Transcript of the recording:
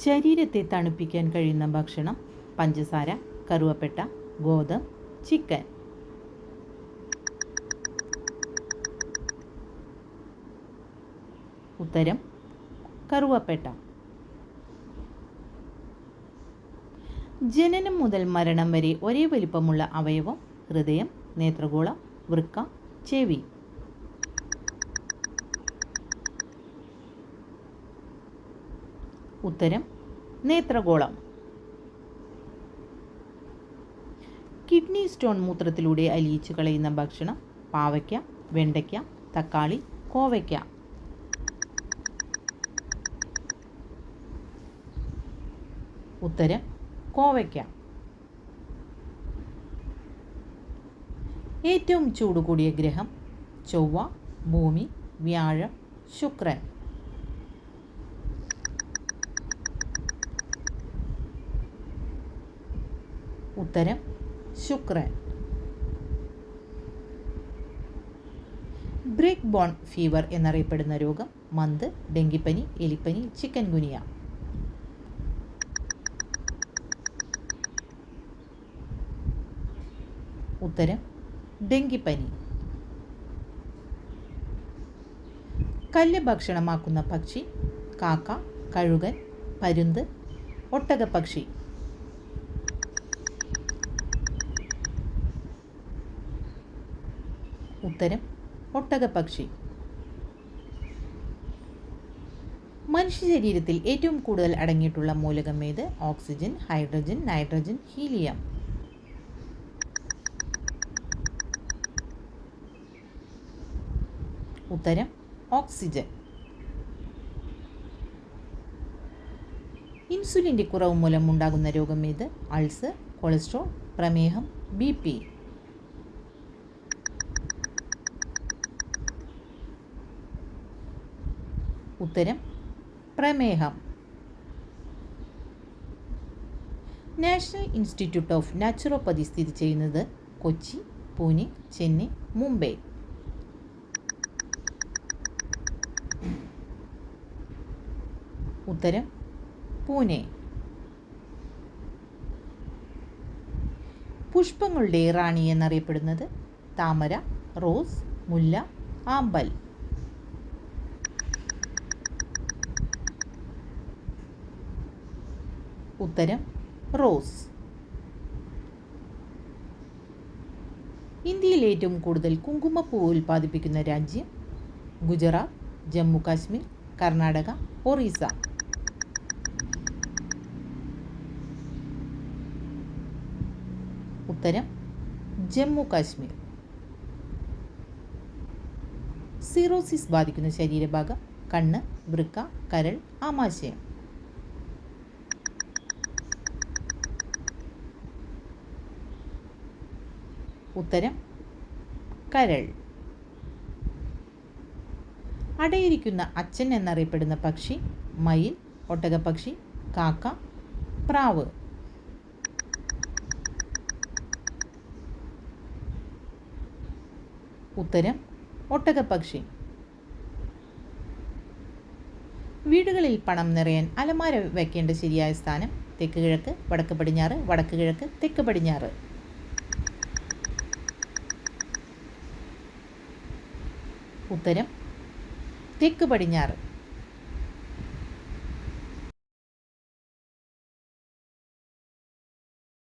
ശരീരത്തെ തണുപ്പിക്കാൻ കഴിയുന്ന ഭക്ഷണം പഞ്ചസാര കറുവപ്പെട്ട ഗോതമ്പ് ചിക്കൻ. ഉത്തരം കറുവപ്പെട്ട. ജനനം മുതൽ മരണം വരെ ഒരേ വലിപ്പമുള്ള അവയവം ഹൃദയം നേത്രഗോളം വൃക്ക ചെവി. ഉത്തരം നേത്രഗോളം. കിഡ്നി സ്റ്റോൺ മൂത്രത്തിലൂടെ അലിയിച്ചു കളയുന്ന ഭക്ഷണം പാവയ്ക്ക വെണ്ടയ്ക്ക തക്കാളി കോവയ്ക്ക. ഉത്തരം കോവയ്ക്ക. ഏറ്റവും ചൂട് കൂടിയ ഗ്രഹം ചൊവ്വ ഭൂമി വ്യാഴം ശുക്രൻ. ഉത്തരം ശുക്രൻ. ബ്രേക്ക് ബോൺ ഫീവർ എന്നറിയപ്പെടുന്ന രോഗം മന്ത് ഡെങ്കിപ്പനി എലിപ്പനി ചിക്കൻ ഗുനിയ. ഉത്തരം ഡെങ്കിപ്പനി. കല്ല് ഭക്ഷണമാക്കുന്ന പക്ഷി കാക്ക കഴുകൻ പരുന്ത് ഒട്ടകപ്പക്ഷി. ഉത്തരം ഒട്ടകപ്പക്ഷി. മനുഷ്യ ശരീരത്തിൽ ഏറ്റവും കൂടുതൽ അടങ്ങിയിട്ടുള്ള മൂലകം ഏത്? Oxygen hydrogen nitrogen helium. ഉത്തരം ഓക്സിജൻ. ഇൻസുലിന്റെ കുറവ് മൂലം ഉണ്ടാകുന്ന രോഗം ഏത്? അൾസർ കൊളസ്ട്രോൾ പ്രമേഹം ബി പി. ഉത്തരം പ്രമേഹം. നാഷണൽ ഇൻസ്റ്റിറ്റ്യൂട്ട് ഓഫ് നാച്ചുറോപ്പതി സ്ഥിതി ചെയ്യുന്നത് കൊച്ചി പൂനെ ചെന്നൈ മുംബൈ. ഉത്തരം പൂനെ. പുഷ്പങ്ങളുടെ റാണി എന്നറിയപ്പെടുന്നത് താമര റോസ് മുല്ല ആമ്പൽ. ഉത്തരം റോസ്. ഇന്ത്യയിൽ ഏറ്റവും കൂടുതൽ കുങ്കുമപ്പൂ ഉൽപ്പാദിപ്പിക്കുന്ന രാജ്യം ഗുജറാത്ത് ജമ്മു കാശ്മീർ കർണാടക ഒറീസ. ഉത്തരം ജമ്മു കാശ്മീർ സീറോസിസ് ബാധിക്കുന്ന ശരീരഭാഗം കണ്ണ് വൃക്ക കരൾ ആമാശയം. ഉത്തരം കരൾ. അടയിരിക്കുന്ന അച്ഛൻ എന്നറിയപ്പെടുന്ന പക്ഷി മയിൽ ഒട്ടകപ്പക്ഷി കാക്ക പ്രാവ്. ഉത്തരം ഒട്ടകപ്പക്ഷി വീടുകളിൽ പണം നിറയാൻ അലമാര വയ്ക്കേണ്ട ശരിയായ സ്ഥാനം തെക്ക് കിഴക്ക് വടക്ക് പടിഞ്ഞാറ് വടക്ക് കിഴക്ക് തെക്ക് പടിഞ്ഞാറ്. ഉത്തരം തെക്ക് പടിഞ്ഞാറ്.